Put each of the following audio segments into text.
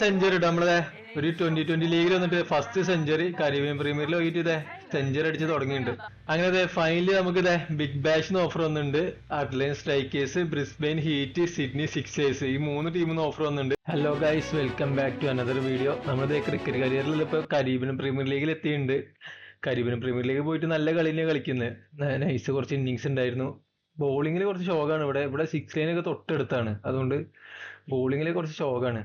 Century നമ്മളെ. ഒരു twenty twenty ലീഗിൽ വന്നിട്ട് ഫസ്റ്റ് സെഞ്ചുറി കരീബിയൻ പ്രീമിയറിൽ പോയിട്ട് ഇതേ സെഞ്ചുറി അടിച്ച് തുടങ്ങിയിട്ടുണ്ട്. അങ്ങനെ ഇതേ ഫൈനലി നമുക്ക് ഇതേ ബിഗ് ബാഷിന് ഓഫർ വന്നിട്ടുണ്ട്. Adelaide Strikers Brisbane Heat Sydney Sixers ഈ മൂന്ന് ടീമിന് ഓഫർ വന്നിട്ടുണ്ട്. Hello guys welcome back to another video നമ്മളിത് ക്രിക്കറ്റ് കരിയറിൽ ഇപ്പോൾ കരീബിയൻ പ്രീമിയർ ലീഗിൽ എത്തിയിട്ടുണ്ട്. കരീബിയൻ പ്രീമിയർ ലീഗ് പോയിട്ട് നല്ല കളി തന്നെ കളിക്കുന്നത് നൈസ് കുറച്ച് ഇന്നിങ്സ് ഉണ്ടായിരുന്നു. ബോളിങ്ങിൽ കുറച്ച് ഷോക്കാണ് ഇവിടെ. ഇവിടെ സിക്സ് ലൈനൊക്കെ തൊട്ടടുത്താണ്. അതുകൊണ്ട് ബോളിങ്ങിൽ കുറച്ച് ഷോക്കാണ്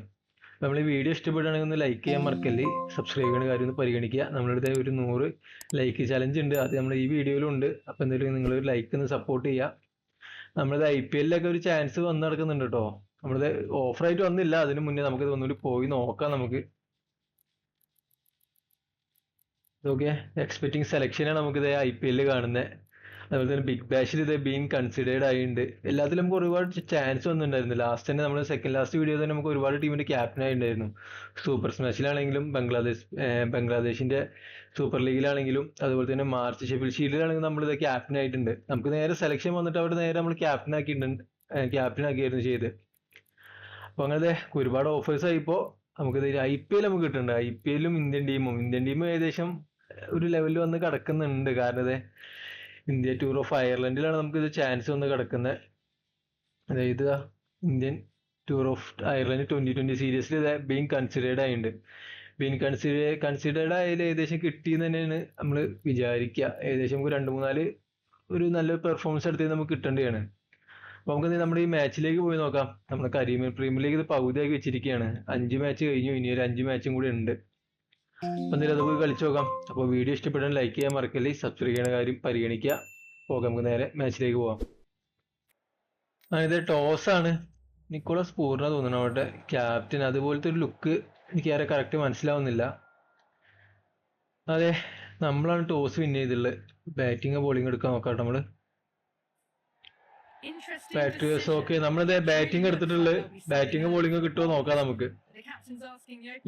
നമ്മൾ ഈ വീഡിയോ ഇഷ്ടപ്പെടുകയാണെങ്കിൽ ഒന്ന് ലൈക്ക് ചെയ്യാൻ മറക്കല്ലേ. സബ്സ്ക്രൈബ് ചെയ്യുന്ന കാര്യം ഒന്ന് പരിഗണിക്കുക. നമ്മളുടെ ഒരു നൂറ് ലൈക്ക് ചലഞ്ച് ഉണ്ട്. അത് നമ്മൾ ഈ വീഡിയോയിലും ഉണ്ട്. അപ്പോൾ എന്തായാലും നിങ്ങൾ ഒരു ലൈക്ക് ഒന്ന് സപ്പോർട്ട് ചെയ്യുക നമ്മളത് ഐ പി എല്ലിലൊക്കെ ഒരു ചാൻസ് വന്നു നടക്കുന്നുണ്ട് കേട്ടോ നമ്മളത് ഓഫറായിട്ട് വന്നില്ല. അതിന് മുന്നേ നമുക്കിത് ഒന്നുകൂടി പോയി നോക്കാം നമുക്ക്. ഓക്കെ എക്സ്പെക്ടിങ് സെലക്ഷനാണ് നമുക്കിത് ഐ പി എല്ലിൽ കാണുന്നത് അതുപോലെ തന്നെ ബിഗ് ബാഷിൽ ഇത് ബീൻ കൺസിഡേർഡ് ആയിട്ടുണ്ട് എല്ലാത്തിലും നമുക്ക് ഒരുപാട് ചാൻസ് വന്നിട്ടുണ്ടായിരുന്നു. ലാസ്റ്റ് തന്നെ നമ്മുടെ സെക്കൻഡ് ലാസ്റ്റ് വീഡിയോ തന്നെ നമുക്ക് ഒരുപാട് ടീമിന്റെ ക്യാപ്റ്റൻ ആയിട്ടുണ്ടായിരുന്നു. സൂപ്പർ സ്മാഷിലാണെങ്കിലും ബംഗ്ലാദേശ് ബംഗ്ലാദേശിന്റെ സൂപ്പർ ലീഗിലാണെങ്കിലും അതുപോലെ തന്നെ മാർച്ച് ഷെഫിൽ ഷീൽഡിലാണെങ്കിലും നമ്മൾ ഇത് ക്യാപ്റ്റൻ ആയിട്ടുണ്ട്. നമുക്ക് നേരെ സെലക്ഷൻ വന്നിട്ട് അവിടെ നേരെ നമ്മൾ ക്യാപ്റ്റൻ ആക്കിയിട്ടുണ്ട് ക്യാപ്റ്റൻ ആക്കിയായിരുന്നു ചെയ്ത് അപ്പൊ അങ്ങനത്തെ ഒരുപാട് ഓഫേഴ്സ് ആയിപ്പോ നമുക്കിത് ഐ പി എൽ നമുക്ക് കിട്ടുന്നുണ്ട്. ഐ പി എല്ലും ഇന്ത്യൻ ടീമും ഇന്ത്യൻ ടീമും ഏകദേശം ഒരു ലെവലിൽ വന്ന് കിടക്കുന്നുണ്ട്. കാരണം ഇത് ഇന്ത്യ ടൂർ ഓഫ് അയർലൻഡിലാണ് നമുക്ക് ഇത് ചാൻസ് വന്ന് കിടക്കുന്നത് അതായത് Indian tour of Ireland twenty twenty സീരീസിൽ ഇത് ബീങ് കൺസിഡേർഡ് ആയിട്ടുണ്ട് ബീങ് കൺസിഡർ കൺസിഡേർഡ് ആയാലും ഏകദേശം കിട്ടിയെന്ന് തന്നെയാണ് നമ്മൾ വിചാരിക്കുക ഏകദേശം നമുക്ക് രണ്ട് മൂന്നാൽ ഒരു നല്ല പെർഫോമൻസ് എടുത്ത് നമുക്ക് കിട്ടേണ്ടതാണ്. അപ്പൊ നമുക്ക് നമ്മുടെ ഈ മാച്ചിലേക്ക് പോയി നോക്കാം. നമ്മുടെ കരീമിയൻ പ്രീമിയർ ലീഗ് ഇത് പകുതിയാക്കി വെച്ചിരിക്കുകയാണ് അഞ്ച് മാച്ച് കഴിഞ്ഞു. ഇനി ഒരു അഞ്ച് മാച്ചും കൂടി ഉണ്ട്. അപ്പൊ നില പോയി കളിച്ചു നോക്കാം. അപ്പോൾ വീഡിയോ ഇഷ്ടപ്പെട്ടാൽ ലൈക്ക് ചെയ്യാൻ മറക്കല്ലേ സബ്സ്ക്രൈബ് ചെയ്യുന്ന കാര്യം പരിഗണിക്കുക. പോകാം നമുക്ക് നേരെ മാച്ചിലേക്ക് പോവാം. അതായത് ഇത് ടോസ് ആണ്. നിക്കോളസ് പൂർണ തോന്നണം അവിടെ. ക്യാപ്റ്റൻ അതുപോലത്തെ ഒരു ലുക്ക് എനിക്ക് ആരെ കറക്റ്റ് മനസ്സിലാവുന്നില്ല. അതെ നമ്മളാണ് ടോസ് വിൻ ചെയ്തിട്ടുള്ളത്. ബാറ്റിംഗ് ബോളിംഗ് എടുക്കാൻ നോക്കാം നമ്മൾ. ബാറ്റേഴ്സ് ഓക്കെ നമ്മളിത് ബാറ്റിംഗ് എടുത്തിട്ടുള്ളത്. ബാറ്റിംഗ് ബോളിംഗ് കിട്ടുമോ നോക്കാം നമുക്ക്.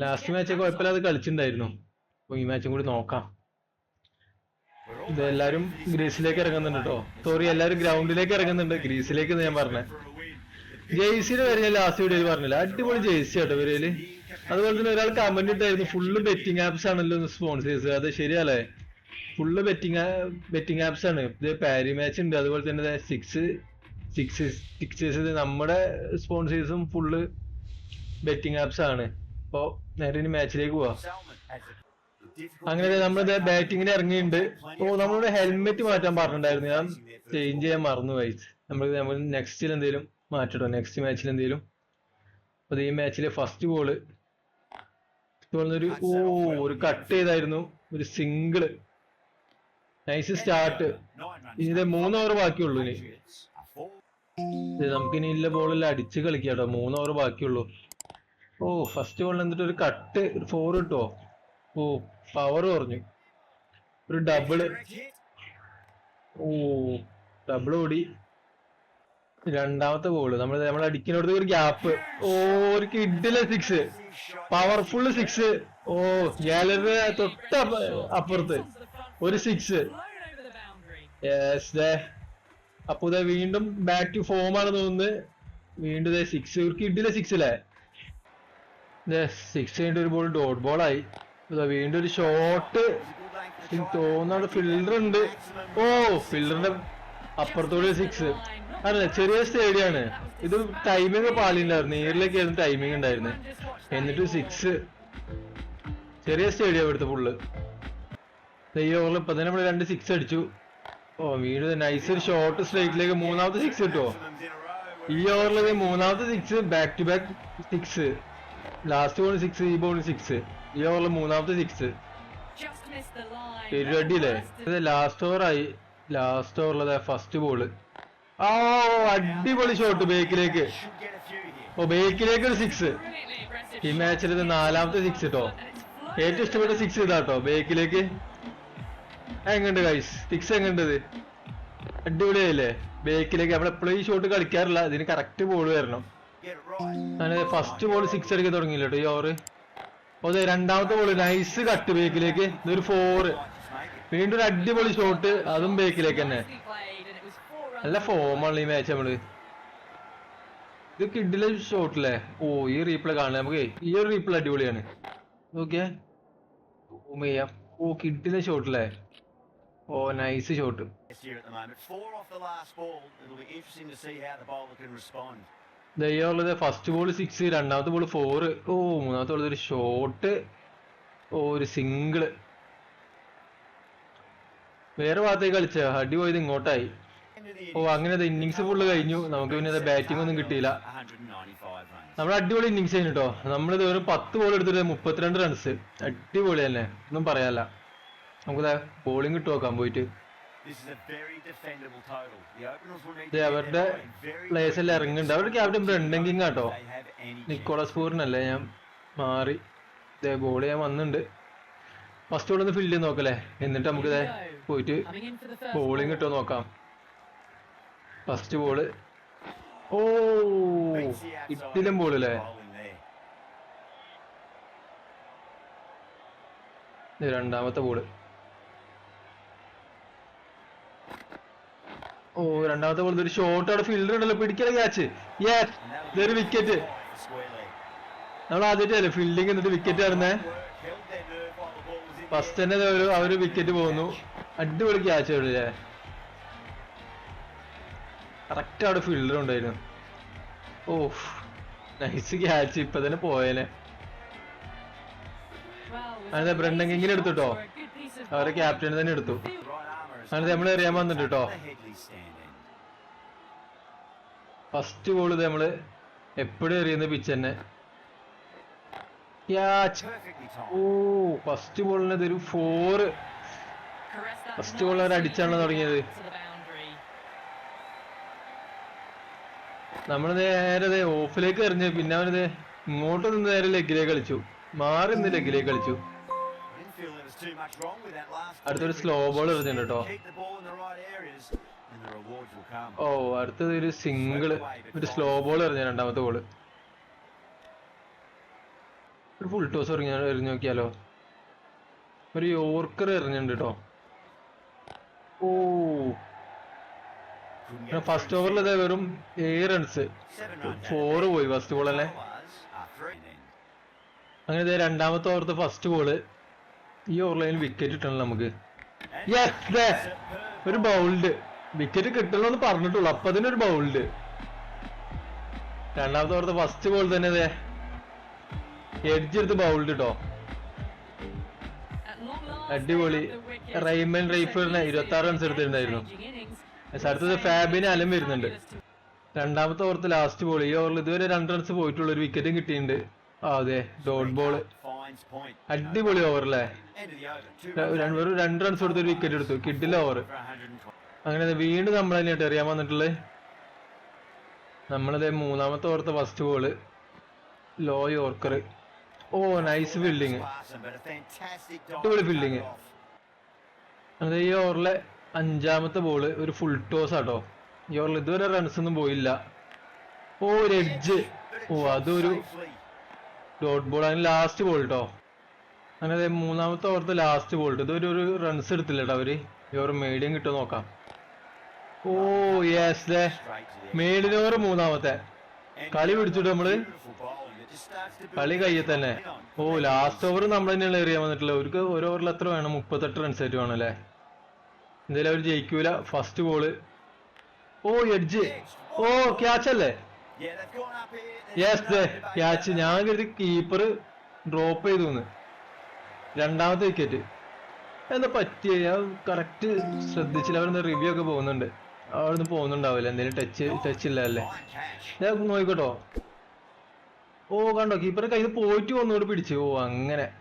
ലാസ്റ്റ് മാച്ച് കുഴപ്പമില്ലാതെ കളിച്ചിട്ടുണ്ടായിരുന്നു. അപ്പൊ ഈ മാച്ചും കൂടി നോക്കാം. ഇത് എല്ലാരും ഗ്രീസിലേക്ക് ഇറങ്ങുന്നുണ്ട് കേട്ടോ സോറി എല്ലാരും ഗ്രൗണ്ടിലേക്ക് ഇറങ്ങുന്നുണ്ട്. ഗ്രീസിലേക്ക് ഞാൻ പറഞ്ഞേ. ജെയ്സിയുടെ വരെ ഞാൻ ലാസ്റ്റ് വീഡിയോയിൽ പറഞ്ഞില്ല? അടിപൊളി ജെയ്സി കേട്ടോ ഇവരേൽ. അതുപോലെ തന്നെ ഒരാൾ കമന്റ് ഇട്ടായിരുന്നു ഫുള്ള് ബെറ്റിംഗ് ആപ്സ് ആണല്ലോ സ്പോൺസേഴ്സ് അത് ശരിയല്ലേ? ഫുള്ള് ബെറ്റിംഗ് ബെറ്റിംഗ് ആപ്സ് ആണ്. ഇത് പാരി മാച്ച് ഉണ്ട്. അതുപോലെ തന്നെ സിക്സ് സിക്സ് സിക്സേഴ്സ് നമ്മുടെ സ്പോൺസേഴ്സും ഫുള്ള് ബെറ്റിംഗ് ആപ്സ് ആണ്. അപ്പോ നേരെ ഇനി മാച്ചിലേക്ക് പോവാം. അങ്ങനെ നമ്മളിത് ബാറ്റിങ്ങിന് ഇറങ്ങിയിട്ടുണ്ട്. ഓ നമ്മളുടെ ഹെൽമെറ്റ് മാറ്റാൻ പറഞ്ഞിട്ടുണ്ടായിരുന്നു. ഞാൻ ചേഞ്ച് ചെയ്യാൻ മറന്നു പോയി നമ്മൾ നമ്മൾ നെക്സ്റ്റിൽ എന്തെങ്കിലും മാറ്റിട്ടോ നെക്സ്റ്റ് മാച്ചിൽ എന്തെങ്കിലും അപ്പൊ ഈ മാച്ചിലെ ഫസ്റ്റ് ബോൾ ഒരു ഓ ഒരു കട്ട് ചെയ്തായിരുന്നു. ഒരു സിംഗിൾ നൈസ് സ്റ്റാർട്ട് ഇനി മൂന്ന് ഓവർ ബാക്കിയുള്ളൂ ഇനി. നമുക്കിനി ഇല്ല ബോളെല്ലാം അടിച്ച് കളിക്കാം കേട്ടോ മൂന്ന് ഓവർ ബാക്കിയുള്ളൂ. ഓ ഫസ്റ്റ് ബോളിൽ എന്നിട്ട് ഒരു കട്ട് ഒരു ഫോർ കിട്ടോ ഓ പവർ കുറഞ്ഞു. ഒരു ഡബിൾ ഓ ഡബിൾ ഓടി. രണ്ടാമത്തെ ബോൾ നമ്മൾ നമ്മൾ അടിക്കുന്നിടത്ത് ഒരു ഗ്യാപ്പ് ഓ ഒരു കിഡിലെ സിക്സ് പവർഫുൾ സിക്സ് ഓ ഗാലറി തൊട്ട് അപ്പ- അപ്പുറത്ത്. ഒരു സിക്സ് അപ്പൊ വീണ്ടും ബാക്ക് ടു ഫോം ആണ് തോന്നുന്നത് വീണ്ടും സിക്സ് ഒരു കിഡിലെ സിക്സ് അല്ലേ സിക്സ് കഴിഞ്ഞിട്ട് ഒരു ബോൾ ഡോട്ട് ബോൾ ഇതാ വീണ്ടും ഒരു ഷോട്ട് തോന്നാണ് ഫിൽഡർ ഉണ്ട്. ഓ ഫിൽഡറിന്റെ അപ്പുറത്തോടെ സിക്സ് അല്ല ചെറിയ സ്റ്റേഡിയാണ് ഇത് ടൈമിംഗ് പാലിണ്ടായിരുന്നു ആയിരുന്നു ടൈമിംഗ് ഉണ്ടായിരുന്നത് എന്നിട്ട് സിക്സ് ചെറിയ സ്റ്റേഡിയം ഇവിടുത്തെ ഫുള്ള് ഓവറിൽ ഇപ്പൊ തന്നെ നമ്മൾ രണ്ട് സിക്സ് അടിച്ചു. ഓ വീണ്ടും നൈസ് ഒരു ഷോർട്ട് സ്ട്രൈറ്റിലേക്ക് മൂന്നാമത്തെ സിക്സ് കിട്ടുമോ ഈ ഓവറിൽ മൂന്നാമത്തെ six back to back six last ball six ഈ ബോൾ സിക്സ് ഈ ഓവറിൽ മൂന്നാമത്തെ സിക്സ് ഇരുവടിയില്ലേ ഇത് ലാസ്റ്റ് ഓവറായി ലാസ്റ്റ് ഓവറിലെ ഫസ്റ്റ് ബോൾ ആ അടിപൊളി ഷോട്ട് ബേക്കിലേക്ക്. ഓ ബേക്കിലേക്ക് ഒരു സിക്സ് ഈ മാച്ചിൽ ഇത് നാലാമത്തെ സിക്സ് കേട്ടോ ഏറ്റവും ഇഷ്ടപ്പെട്ട സിക്സ് ഇതാട്ടോ ബേക്കിലേക്ക്. എങ്ങണ്ട് ഗൈസ് സിക്സ് എങ്ങണ്ട് ഇത്? അടിപൊളിയായില്ലേ? ബേക്കിലേക്ക്. നമ്മൾ എപ്പോഴും ഈ ഷോട്ട് കളിക്കാറില്ല. ഇതിന് കറക്റ്റ് ബോൾ വരണം. ഞാൻ ഫസ്റ്റ് ബോൾ സിക്സ് അടിക്കാൻ തുടങ്ങിയില്ല ഈ ഓവർ അതെ രണ്ടാമത്തെ ബോൾ നൈസ് കട്ട് ബേക്കിലേക്ക് ഇതൊരു ഫോറ് വീണ്ടും ഒരു അടിപൊളി ഷോട്ട് അതും ബേക്കിലേക്ക് തന്നെ. നല്ല ഫോമാണ് ഈ മാച്ച് നമ്മൾ. ഇത് കിഡിലെ ഷോട്ടില്ലേ ഓ ഈ റീപ്ലേ കാണില്ല നമുക്ക് ഈ ഒരു റീപ്ലേ അടിപൊളിയാണ്. ഓക്കെ ഓ കിഡിലെ ഷോട്ടില്ലേ ഓ നൈസ് ഷോട്ട് ദയ്യുള്ളത് ഫസ്റ്റ് ബോൾ സിക്സ് രണ്ടാമത്തെ ബോൾ ഫോർ ഓ മൂന്നാമത്തെ ഉള്ളത് ഒരു ഷോട്ട് ഓ ഒരു സിംഗിൾ വേറെ ഭാഗത്തേക്ക് കളിച്ച? അടി പോയത് ഇങ്ങോട്ടായി. ഓ അങ്ങനെ ഇന്നിങ്സ് ഫുള്ള് കഴിഞ്ഞു. നമുക്ക് പിന്നെ ബാറ്റിംഗ് ഒന്നും കിട്ടിയില്ല. 195 runs. നമ്മൾ അടിപൊളി ഇന്നിങ്സ് ആയിരുന്നു കേട്ടോ നമ്മൾ വെറും പത്ത് ബോൾ എടുത്തിട്ട് മുപ്പത്തിരണ്ട് റൺസ് അടിപൊളി തന്നെ. ഒന്നും പറയാല്ല നമുക്ക് ബോളിംഗ് ഇട്ട് നോക്കാം പോയിട്ട്. This is a very defendable total. The openers will need ദേ to get അവരുടെ their mind very പ്ലേസ് എല്ലാം ഇറങ്ങുന്നുണ്ട്. അവരുടെ ക്യാപ്റ്റൻ ബ്രണ്ടെങ്കിൽ കേട്ടോ they have any chance. Nicholas പൂറിനല്ലേ ഞാൻ മാറി. ഇതേ ബോൾ ചെയ്യാൻ വന്നിട്ടുണ്ട്. ഫസ്റ്റ് ബോൾ ഒന്ന് ഫില്ല് ചെയ്ത് നോക്കല്ലേ? എന്നിട്ട് നമുക്ക് ഇതേ പോയിട്ട് ബോളിങ് കിട്ടുമോ first ball. ഇട്ടോ നോക്കാം. ഫസ്റ്റ് ബോൾ ഓ Beats the ഇട്ടിലും ബോൾ അല്ലേ bowling there. ഇത് രണ്ടാമത്തെ ബോൾ ഓ രണ്ടാമത്തെ ബോൾ ഒരു ഷോട്ട് അവിടെ ഫീൽഡർ ഉണ്ടല്ലോ പിടിക്കണ ക്യാച്ച് യെസ് ഇതൊരു വിക്കറ്റ് നമ്മൾ ആദ്യമായിട്ടല്ലേ ഫീൽഡിങ് എന്നിട്ട് വിക്കറ്റ് ആയിരുന്നേ ഫസ്റ്റ് തന്നെ ഒരു അവർ വിക്കറ്റ് പോകുന്നു അടിപൊളി ക്യാച്ച് അല്ലേ? കറക്റ്റ് അവിടെ ഫീൽഡർ ഉണ്ടായിരുന്നു. ഓ നൈസ് ക്യാച്ച് ഇപ്പൊ തന്നെ പോയേനെ അതെ ബ്രണ്ടൻ കിങ്ങിനെ എടുത്തു കേട്ടോ അവരെ ക്യാപ്റ്റനെ ക്യാപ്റ്റൻ തന്നെ എടുത്തു. അത് നമ്മൾ എറിയാൻ വന്നിട്ട് കേട്ടോ ഫസ്റ്റ് ബോൾ നമ്മൾ എപ്പോഴും എറിയുന്ന പിച്ച് തന്നെ ഓ. ഫസ്റ്റ് ബോളിന് ഇതൊരു ഫോർ ഫസ്റ്റ് ബോൾ അവർ അടിച്ചാണ് തുടങ്ങിയത്. നമ്മൾ നേരെ ഓഫിലേക്ക് എറിഞ്ഞ് പിന്നെ അവനത് ഇങ്ങോട്ട് നിന്ന് നേരെ ലെഗിലേക്ക് കളിച്ചു മാറി നിന്ന് ലെഗിലേക്ക് കളിച്ചു അടുത്തൊരു സ്ലോ ബോൾ എറിഞ്ഞിട്ടുണ്ട് കേട്ടോ. ഓ അടുത്തത് ഒരു സിംഗിൾ. ഒരു സ്ലോ ബോൾ എറിഞ്ഞ രണ്ടാമത്തെ ബോൾ ഒരു ഫുൾ ടോസ് എറിഞ്ഞ എറിഞ്ഞു നോക്കിയാലോ? ഒരു യോർക്കർ എറിഞ്ഞിട്ടുണ്ട് കേട്ടോ ഓ. ഫസ്റ്റ് ഓവറിൽ അതെ വെറും ഏഴ് റൺസ് ഫോറ് ഫോർ പോയി ഫസ്റ്റ് ബോൾ അല്ലേ. അങ്ങനെ ഇതേ രണ്ടാമത്തെ ഓവറത്തെ ഫസ്റ്റ് ബോൾ ഈ ഓവർലൈൻ വിക്കറ്റ് കിട്ടണം നമുക്ക്. ഒരു ബൗൾഡ് വിക്കറ്റ് കിട്ടണമെന്ന് പറഞ്ഞിട്ടുള്ളൂ. അപ്പൊ അതിനൊരു ബൗൾഡ് രണ്ടാമത്തെ ഓർത്ത് ഫസ്റ്റ് ബോൾ തന്നെ ദേ. എഡ്ജ് എടുത്ത് ബൗൾഡ് കേട്ടോ അടിപൊളി. റൈമൻ റൈഫറിന് ഇരുപത്തി ആറ് റൺസ് എടുത്തിട്ടുണ്ടായിരുന്നു അടുത്തത് ഫാബിന് അലം വരുന്നുണ്ട്. രണ്ടാമത്തെ ഓവറത്തെ ലാസ്റ്റ് ബോൾ ഈ ഓവറിൽ ഇതുവരെ രണ്ട് റൺസ് പോയിട്ടുള്ള. ഒരു വിക്കറ്റും കിട്ടിയിട്ടുണ്ട്. ആ അതെ. ഡോട്ട് ബോൾ അടിപൊളി ഓവറല്ലേ അല്ലേ runs രണ്ട് റൺസ് കൊടുത്ത് ഒരു വിക്കറ്റ് എടുത്തു. കിട്ടില്ല ഓവർ for 120. അങ്ങനെ വീണ്ടും നമ്മൾ തന്നെയായിട്ട് എറിയാൻ വന്നിട്ടുള്ളത് നമ്മളത് മൂന്നാമത്തെ ഓർത്ത ഫസ്റ്റ് ബോൾ ലോ യോർക്കർ ഓ നൈസ് ഫീൽഡിങ് അടിപൊളി ഫീൽഡിങ്. അത് ഈ ഓവറിലെ അഞ്ചാമത്തെ ബോൾ ഒരു ഫുൾ ടോസ് ആട്ടോ. ഈ ഓവറിൽ ഇതുവരെ റൺസ് ഒന്നും പോയില്ല. ഓ ഒരു എഡ്ജ് ഓ അതൊരു ഡോട്ട് ബോൾ അങ്ങനെ ലാസ്റ്റ് ബോൾ കേട്ടോ അങ്ങനെ മൂന്നാമത്തെ ഓവറത്തെ ലാസ്റ്റ് ബോൾ ഇതൊരു ഒരു റൺസ് എടുത്തില്ല കേട്ടോ അവർ. ഈ ഓവർ മീഡിയം കിട്ടുമോ നോക്കാം. ഓ യെസ് ഓവർ മൂന്നാമത്തെ. കളി പിടിച്ചിട്ട് നമ്മൾ കളി കയ്യിൽ തന്നെ ഓ ലാസ്റ്റ് ഓവർ നമ്മൾ തന്നെയാണ് എറിയാൻ വന്നിട്ടുള്ളത്. അവർക്ക് ഒരു ഓവറിൽ എത്ര വേണം? മുപ്പത്തെട്ട് റൺസ് ആയിട്ട് വേണം അല്ലേ? എന്തായാലും അവർ ജയിക്കൂല. ഫസ്റ്റ് ബോൾ ഓ എഡ്ജ് ഓ ക്യാച്ച് അല്ലേ? യെസ് ക്യാച്ച് ഞാൻ കരുതി കീപ്പർ ഡ്രോപ്പ് ചെയ്തു രണ്ടാമത്തെ വിക്കറ്റ് എന്താ പറ്റിയ? കറക്റ്റ് ശ്രദ്ധിച്ചില്ല. അവരെന്താ റിവ്യൂ ഒക്കെ പോകുന്നുണ്ട്. അവിടുന്ന് പോകുന്നുണ്ടാവില്ല. എന്തെങ്കിലും ടച്ച് ടച്ച് ഇല്ല അല്ലേ ഞാൻ നോക്കിക്കോട്ടോ. ഓ കണ്ടോ? കീപ്പറെ കയ്യിൽ പോയിട്ട് ഒന്നുകൂടി പിടിച്ചു. ഓ അങ്ങനെ.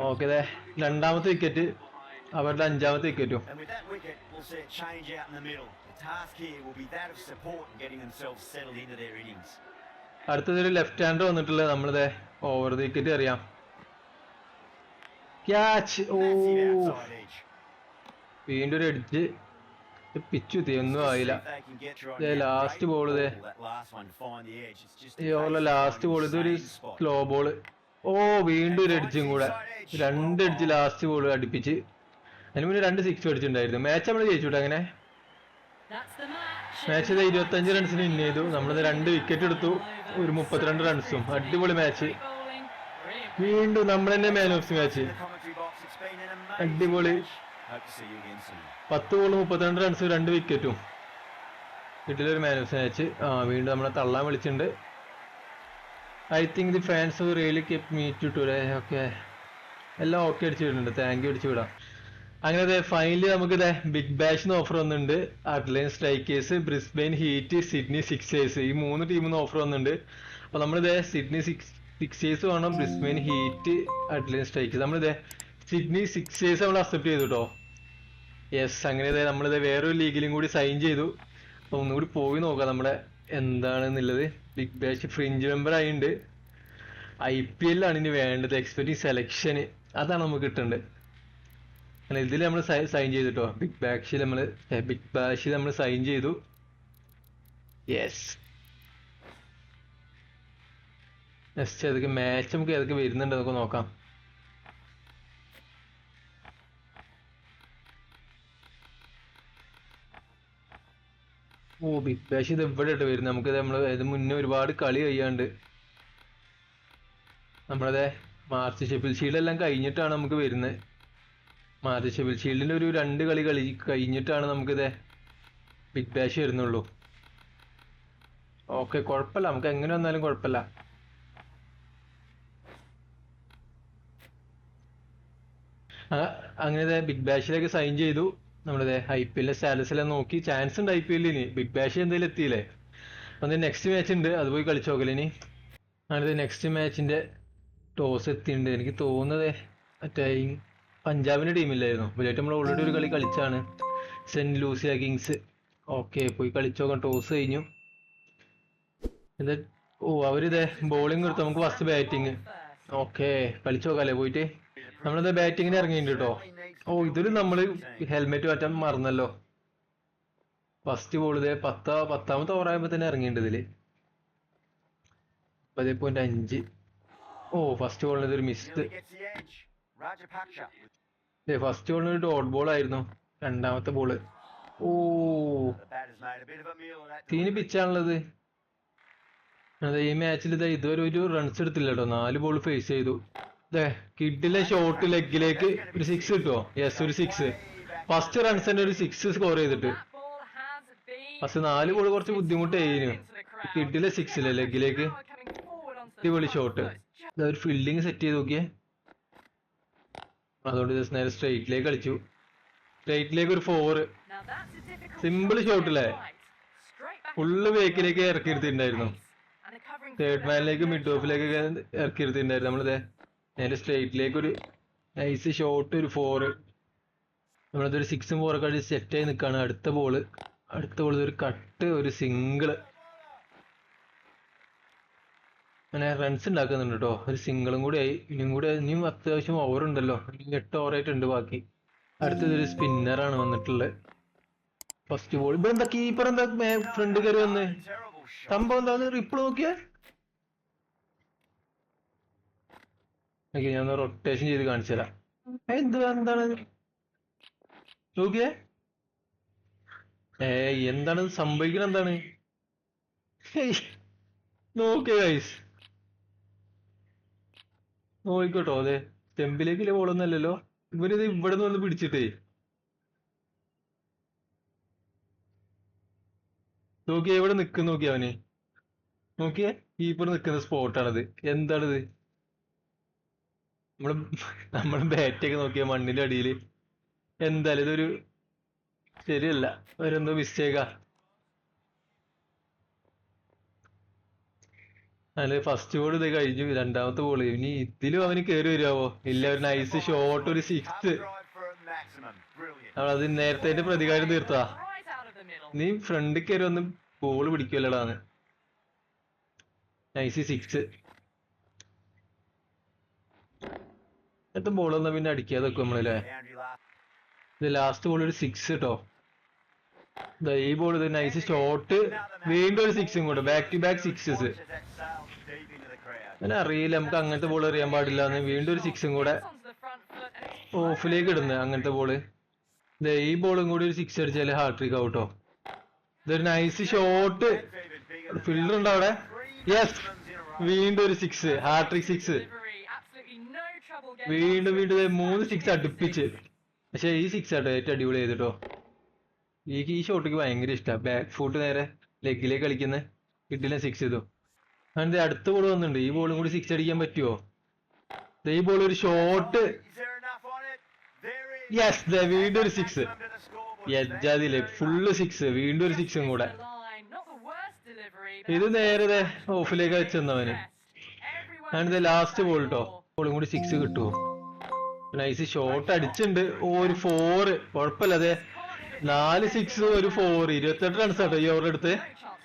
ഓക്കെ അതെ രണ്ടാമത്തെ വിക്കറ്റ് അവരുടെ അഞ്ചാമത്തെ വിക്കറ്റും. അടുത്തതൊരു ലെഫ്റ്റ് ഹാൻഡ് വന്നിട്ടുള്ളത് നമ്മളിതേ ഓവർ ദ വിക്കറ്റ് അറിയാം. ക്യാച്ച് ഓ. വീണ്ടും ഒരു എഡ്ജ് പിച്ചു ഒന്നും ആയില്ല. ലാസ്റ്റ് ബോൾ a ഈ ഓവറിലെ ലാസ്റ്റ് ബോൾ ഇതൊരു സ്ലോ ബോൾ ഓ വീണ്ടും ഒരു അടിച്ചും കൂടെ. രണ്ട് എഡ്ജ് ലാസ്റ്റ് ബോൾ അടുപ്പിച്ച്. അതിന് മുന്നേ രണ്ട് സിക്സ് അടിച്ചിട്ടുണ്ടായിരുന്നു. മാച്ച് നമ്മൾ ജയിച്ചുട്ടോ അങ്ങനെ. മാച്ച് ഇത് ഇരുപത്തഞ്ച് റൺസിന് വിൻ ചെയ്തു. നമ്മളിത് രണ്ട് വിക്കറ്റ് എടുത്തു. ഒരു മുപ്പത്തിരണ്ട് റൺസും അടിപൊളി മാച്ച് വീണ്ടും നമ്മൾ തന്നെ മാൻ ഓഫ് മാച്ച് അടിപൊളി. പത്ത് ബോൾ മുപ്പത്തിരണ്ട് റൺസ് രണ്ട് വിക്കറ്റും വീട്ടിലൊരു മാൻ ഓഫ് മാച്ച് ആ വീണ്ടും നമ്മളെ തള്ളാൻ വിളിച്ചിട്ടുണ്ട്. I think the fans really kept me to today okay എല്ലാം ഓക്കെ അടിച്ചു വിടുന്നുണ്ട് താങ്ക് യു അടിച്ചു വിടാം. അങ്ങനെ ഫൈനലി നമുക്ക് ബിഗ് ബാഷിന് ഓഫർ വന്നിട്ടുണ്ട്. Adelaide strikers Brisbane heat Sydney sixers ഈ മൂന്ന് ടീമിന് ഓഫർ വന്നിട്ടുണ്ട്. അപ്പൊ നമ്മളിതേ സിഡ്നി സിക്സ് സിക്സേഴ്സ് വേണം ബ്രിസ്ബെയിൻ ഹീറ്റ് അറ്റ്ലൈൻ സ്ട്രൈക്കേഴ്സ് നമ്മളിതേ സിഡ്നി സിക്സേഴ്സ് നമ്മൾ അക്സെപ്റ്റ് ചെയ്തു കേട്ടോ യെസ് അങ്ങനെ ദേ നമ്മളിത് വേറൊരു ലീഗിലും കൂടി സൈൻ ചെയ്തു. അപ്പൊ ഒന്നുകൂടി പോയി നോക്കാം നമ്മുടെ എന്താണെന്നുള്ളത്. ബിഗ് ബാഷ് ഫ്രിഞ്ച് മെമ്പർ ആയിട്ടുണ്ട് ഐ പി എല്ലാണ് ഇനി വേണ്ടത് എക്സ്പെക്ടിങ് സെലക്ഷന് അതാണ് നമുക്ക് കിട്ടേണ്ടത് അങ്ങനെ ഇതിൽ നമ്മൾ സൈൻ ചെയ്തിട്ടോ. ബിഗ് ബാഷിൽ നമ്മൾ ബിഗ് ബാഷിൽ നമ്മൾ സൈൻ ചെയ്തു. യെസ് നെക്സ്റ്റ് ഏതൊക്കെ മാച്ച് നമുക്ക് ഏതൊക്കെ വരുന്നുണ്ട് നമുക്ക് നോക്കാം. ഓ ബിഗ് ബാഷ് ഇത് എവിടെ ഇട്ട് വരുന്നത്. നമുക്ക് നമ്മൾ ഇത് മുന്നേ ഒരുപാട് കളി കഴിയാണ്ട് നമ്മളതെ മാർച്ച് ഷെഫിൽ ഷീൽഡ് എല്ലാം കഴിഞ്ഞിട്ടാണ് നമുക്ക് വരുന്നത്. മാർച്ച് ഷെഫിൽ ഷീൽഡിന്റെ ഒരു രണ്ട് കളി കളി കഴിഞ്ഞിട്ടാണ് നമുക്കിത് ബിഗ് ബാഷ് വരുന്നുള്ളൂ. ഓക്കെ കുഴപ്പമില്ല. നമുക്ക് എങ്ങനെ വന്നാലും കുഴപ്പമില്ല. അങ്ങനെ ബിഗ് ബാഷിലേക്ക് സൈൻ ചെയ്തു. നമ്മളിത് ഐ പി എല്ലിന്റെ സ്റ്റാറ്റസിലെല്ലാം നോക്കി. ചാൻസ് ഉണ്ട് ഐ പി എല്ലിൽ ഇനി. ബിഗ് ബാഷ് എന്തായാലും എത്തിയില്ലേ? അപ്പൊ നെക്സ്റ്റ് മാച്ച് ഉണ്ട്. അത് പോയി കളിച്ചു നോക്കൽ ഇനി. അങ്ങനെ നെക്സ്റ്റ് മാച്ചിന്റെ ടോസ് എത്തിയിട്ടുണ്ട് എനിക്ക് തോന്നുന്നത് മറ്റേ പഞ്ചാബിന്റെ ടീമില്ലായിരുന്നു ഇവരായിട്ട് നമ്മൾ ഓൾറെഡി ഒരു കളി കളിച്ചാണ്. സെന്റ് ലൂസിയ കിങ്സ് ഓക്കെ പോയി കളിച്ചു നോക്കാം. ടോസ് കഴിഞ്ഞു. ഇത് ഓ അവരിതേ ബോളിംഗ് കൊടുത്തു നമുക്ക് ഫസ്റ്റ് ബാറ്റിംഗ് ഓക്കെ കളിച്ചു നോക്കാല്ലേ പോയിട്ട്. നമ്മളിത് ബാറ്റിങ്ങിന് ഇറങ്ങിയിട്ടുണ്ട് കേട്ടോ ഓ ഇതിൽ നമ്മൾ ഹെൽമെറ്റ് മാറ്റാൻ മറന്നല്ലോ. ഫസ്റ്റ് ബോൾ ഇതേ പത്താ പത്താമത്തെ ഓവറായപ്പോ തന്നെ ഇറങ്ങിയിട്ടുണ്ട് ഇതിൽ. പതിയെ പോയിന്റ് അഞ്ച്. ഓ ഫസ്റ്റ് ബോളിന് ഇതൊരു miss Nearly gets the edge. Rajapaksa. First ബോളിന് ഒരു ഡോട്ട് ബോൾ ആയിരുന്നു. രണ്ടാമത്തെ ബോൾ ഓ. തീന് പിച്ചാണുള്ളത്. അതെ ഈ മാച്ചിൽ ഇതാ ഇതുവരെ ഒരു റൺസ് എടുത്തില്ല കേട്ടോ നാല് ബോൾ ഫേസ് ചെയ്തു. കിഡിലെ ഷോട്ട് ലെഗിലേക്ക് ഒരു സിക്സ് കിട്ടുമോ യെസ് ഒരു സിക്സ് ഫസ്റ്റ് റൺസിന്റെ ഒരു സിക്സ് സ്കോർ ചെയ്തിട്ട്. പക്ഷെ നാല് ബോൾ കുറച്ച് ബുദ്ധിമുട്ടായിരുന്നു കിഡിലെ സിക്സിലെ ലെഗിലേക്ക് അടിപൊളി ഷോട്ട്. ഒരു ഫീൽഡിങ് സെറ്റ് ചെയ്ത് നോക്കിയേ. അതുകൊണ്ട് just നേരെ സ്ട്രെയിറ്റിലേക്ക് കളിച്ചു. സ്ട്രെയിറ്റിലേക്ക് ഒരു ഫോർ സിമ്പിൾ back ഫുള്ള് ബേക്കിലേക്ക് ഇറക്കി എടുത്തിട്ടുണ്ടായിരുന്നു And a covering തേർഡ് മാനിലേക്ക് മിഡ് ഓഫിലേക്കൊക്കെ ഇറക്കിയിരുത്തിണ്ടായിരുന്നു നമ്മളിത്. നേരെ സ്ട്രൈറ്റിലേക്ക് ഒരു നൈസ് ഷോട്ട് ഒരു ഫോർ നമ്മളതൊരു സിക്സും ഫോറൊക്കെ അടിച്ച് സെറ്റ് ആയി നിൽക്കുകയാണ് അടുത്ത ബോൾ അടുത്ത ബോൾ ഒരു കട്ട് ഒരു സിംഗിൾ അങ്ങനെ റൺസ് ഉണ്ടാക്കുന്നുണ്ട് കേട്ടോ ഒരു സിംഗിളും കൂടി ആയി. ഇനിയും കൂടി ഇനിയും അത്യാവശ്യം ഓവർ ഉണ്ടല്ലോ. എട്ട് ഓവറായിട്ടുണ്ട് ബാക്കി. അടുത്തതൊരു സ്പിന്നറാണ് വന്നിട്ടുള്ളത്. ഫസ്റ്റ് ബോൾ ഇപ്പൊ എന്താ കീപ്പർ എന്താ ഫ്രണ്ട് കയറി വന്ന്. സംഭവം എന്താന്ന് റിപ്ലൈ നോക്കിയേ. ഓക്കെ ഞാൻ റൊട്ടേഷൻ ചെയ്ത് കാണിച്ചു തരാം. എന്ത് എന്താണ്? നോക്കിയേ ഏ എന്താണ്? സംഭവിക്കണ എന്താണ്? നോക്കേ ഗൈസ് നോക്കിക്കോട്ടോ അതെ ടെമ്പിലേക്ക് ബോളൊന്നും അല്ലല്ലോ? ഇവരിത് ഇവിടെ നിന്ന് വന്ന് പിടിച്ചിട്ടേ. നോക്കിയേ എവിടെ നിക്കുന്ന നോക്കിയേ അവന്. നോക്കിയേ കീപ്പർ നിക്കുന്ന സ്പോട്ടാണത് എന്താണിത്? നമ്മൾ നമ്മൾ ബാറ്റൊക്കെ നോക്കിയ മണ്ണിന്റെ അടിയിൽ എന്തായാലും ഇതൊരു ശരിയല്ല. ഒരെന്തോ മിസ്റ്റേക്കാ അല്ലെ ഫസ്റ്റ് ബോൾ ഇത് കഴിഞ്ഞു. രണ്ടാമത്തെ ബോൾ ഇനി ഇതിലും അവന് കേറി വരുവോ? ഇല്ല ഒരു നൈസ് ഷോട്ട് ഒരു സിക്സ് അത് നേരത്തെ പ്രതികാരം തീർത്താ. നീ ഫ്രണ്ടിൽ കയറി ഒന്ന് ബോൾ പിടിക്കുമല്ലടാന്ന് നൈസ് സിക്സ് എന്നിട്ട് ബോൾ വന്നാ പിന്നെ അടിക്കാതെ വെക്കും നമ്മളല്ലേ ഇത് ലാസ്റ്റ് ബോൾ ഒരു സിക്സ് കേട്ടോ ഈ ബോൾ ഇത് നൈസ് ഷോട്ട് വീണ്ടും ഒരു സിക്സും കൂടെ. ബാക്ക് ടു ബാക്ക് സിക്സസ് അങ്ങനെ അറിയില്ല നമുക്ക് അങ്ങനത്തെ ബോൾ എറിയാൻ പാടില്ല എന്ന് വീണ്ടും ഒരു സിക്സും കൂടെ ഓഫിലേക്ക് ഇടുന്നത് അങ്ങനത്തെ ബോൾ ഈ ബോളും കൂടി ഒരു സിക്സ് അടിച്ചാൽ ഹാട്രിക് ആവട്ടോ. ഇതൊരു നൈസ് ഷോട്ട് ഫിൽഡർ ഉണ്ടോ അവിടെ? യെസ് വീണ്ടും ഒരു സിക്സ് ഹാട്രിക് സിക്സ് വീണ്ടും വീണ്ടും മൂന്ന് സിക്സ് അടുപ്പിച്ച്. പക്ഷെ ഈ സിക്സ് ആട്ടോ ഏറ്റവും അടിപൊളി ചെയ്തിട്ടോ എനിക്ക് ഈ ഷോട്ടിക്ക് ഭയങ്കര ഇഷ്ടമാണ് ബാക്ക് ഫുട്ട് നേരെ ലെഗിലേക്ക് കളിക്കുന്ന. കിട്ടില്ല സിക്സ് ചെയ്തു അങ്ങനെ അടുത്ത ബോൾ വന്നിട്ടുണ്ട്. ഈ ബോളും കൂടി സിക്സ് അടിക്കാൻ പറ്റുമോ ദേ ഈ ബോൾ ഒരു ഷോട്ട്. യെസ് ദേ വീണ്ടും ഒരു സിക്സ് the ഫുള്ള് സിക്സ് വീണ്ടും ഒരു സിക്സും കൂടെ. ഇത് നേരെ ദേ ഓഫിലേക്ക് വെച്ചെന്നവന് ഞാനിത് ലാസ്റ്റ് ബോൾ കേട്ടോ ബോളും കൂടി സിക്സ് കിട്ടുമോ നൈസ് ഷോട്ട് അടിച്ചിട്ടുണ്ട് ഒരു ഫോറ് കുഴപ്പമില്ല അതെ. നാല് സിക്സ് ഒരു ഫോർ ഇരുപത്തെട്ട് റൺസ് ആട്ടോ ഈ ഓവർ എടുത്ത്.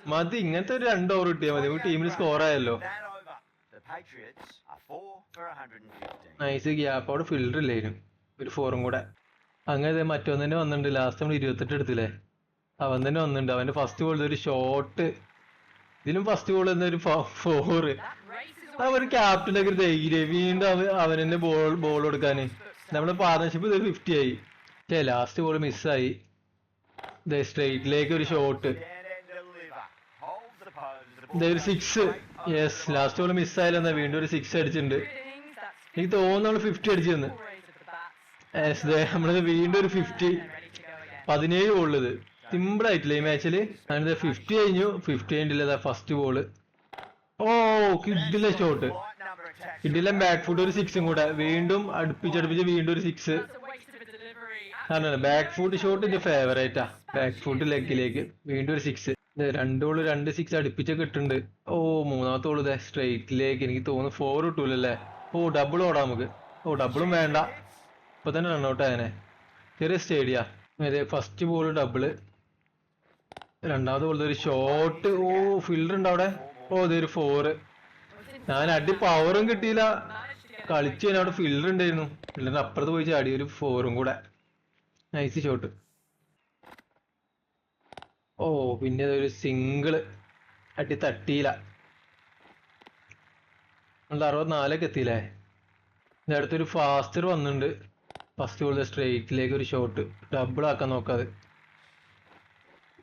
മതി ഇങ്ങനത്തെ ഒരു രണ്ട് ഓവർ കിട്ടിയാൽ മതി. ടീമിന് സ്കോർ ആയല്ലോ That over. The Patriots are four for 115. Nice gap അവിടെ ഫിൽഡർ ഇല്ലായിരുന്നു ഒരു ഫോറും കൂടെ. അങ്ങനെ മറ്റൊന്ന് തന്നെ വന്നിട്ടുണ്ട്. ലാസ്റ്റ് നമ്മൾ ഇരുപത്തെട്ട് എടുത്തില്ലേ? അവൻ തന്നെ വന്നിട്ടുണ്ട്. അവന്റെ ഫസ്റ്റ് ബോൾ ഒരു ഷോട്ട് ഇതിലും ഫസ്റ്റ് ബോൾ എന്നൊരു ഫോറ് That ക്യാപ്റ്റൻ ഒക്കെ ധൈര്യം വീണ്ടും അവൻ അവൻ തന്നെ ബോൾ ബോൾ കൊടുക്കാന്. നമ്മുടെ പാർട്ണർഷിപ്പ് ഇത് ഫിഫ്റ്റി ആയി. പക്ഷേ ലാസ്റ്റ് ബോൾ മിസ്സായി സ്ട്രേറ്റിലേക്ക് ഒരു ഷോട്ട് ഒരു സിക്സ് യെസ് ലാസ്റ്റ് ബോൾ മിസ്സായാലെന്നാ വീണ്ടും ഒരു സിക്സ് അടിച്ചിട്ടുണ്ട്. എനിക്ക് തോന്നുന്നു ഫിഫ്റ്റി അടിച്ചെന്ന് യെസ് നമ്മൾ വീണ്ടും ഒരു ഫിഫ്റ്റി പതിനേഴ് ബോളുള്ളത് സിമ്പിൾ ആയിട്ടില്ല ഈ മാച്ചിൽ അതിന്റെ ഫിഫ്റ്റി കഴിഞ്ഞു. ഫിഫ്റ്റി കഴിഞ്ഞിട്ടില്ല ഫസ്റ്റ് ബോൾ ഓ കിഡിലെ ഷോട്ട്. കിഡിലെ ബാക്ക് ഫുട്ട് ഒരു സിക്സും കൂടെ. വീണ്ടും അടുപ്പിച്ചടുപ്പിച്ച് വീണ്ടും ഒരു സിക്സ് അതാണ് ബാക്ക് ഫുട്ട് ഷോട്ട് എന്റെ ഫേവറേറ്റാ ബാക്ക് ഫുട്ട് ലെഗിലേക്ക് വീണ്ടും ഒരു സിക്സ് രണ്ടോൾ രണ്ട് സിക്സ് അടുപ്പിച്ച് കിട്ടുന്നുണ്ട് ഓ മൂന്നാമത്തെ ബോൾ സ്ട്രൈറ്റിലേക്ക് എനിക്ക് തോന്നുന്നു ഫോർ കിട്ടൂലല്ലേ? ഓ ഡബിൾ ഓടാം നമുക്ക്. ഓ ഡബിളും വേണ്ട. ഇപ്പൊ തന്നെ റണ്ണൗട്ട് ആയനെ. ചെറിയ സ്റ്റേഡിയ. അതെ ഫസ്റ്റ് ബോൾ ഡബിൾ രണ്ടാമത്തെ ബോൾ ഒരു ഷോട്ട് ഓ ഫീൽഡർ ഉണ്ട് അവിടെ? ഓ ഇതൊരു ഫോറ് ഞാൻ അടി പവറും കിട്ടിയില്ല. കളിച്ചു കഴിഞ്ഞാൽ അവിടെ ഫീൽഡർ ഉണ്ടായിരുന്നു. ഫീൽഡറിന്റെ അപ്പുറത്ത് പോയി ചാടി ഒരു ഫോറും കൂടെ. നൈസ് ഷോട്ട് ഓ പിന്നെ ഒരു സിംഗിൾ അടി തട്ടിയില്ല. നമ്മൾ അറുപത്തിനാലൊക്കെ എത്തിയില്ലേ? ഇതിന്റെ അടുത്തൊരു ഫാസ്റ്റർ വന്നിട്ടുണ്ട്. ഫസ്റ്റ് ബോൾ സ്ട്രെയിറ്റിലേക്ക് ഒരു ഷോട്ട് ഡബിൾ ആക്കാൻ നോക്കാതെ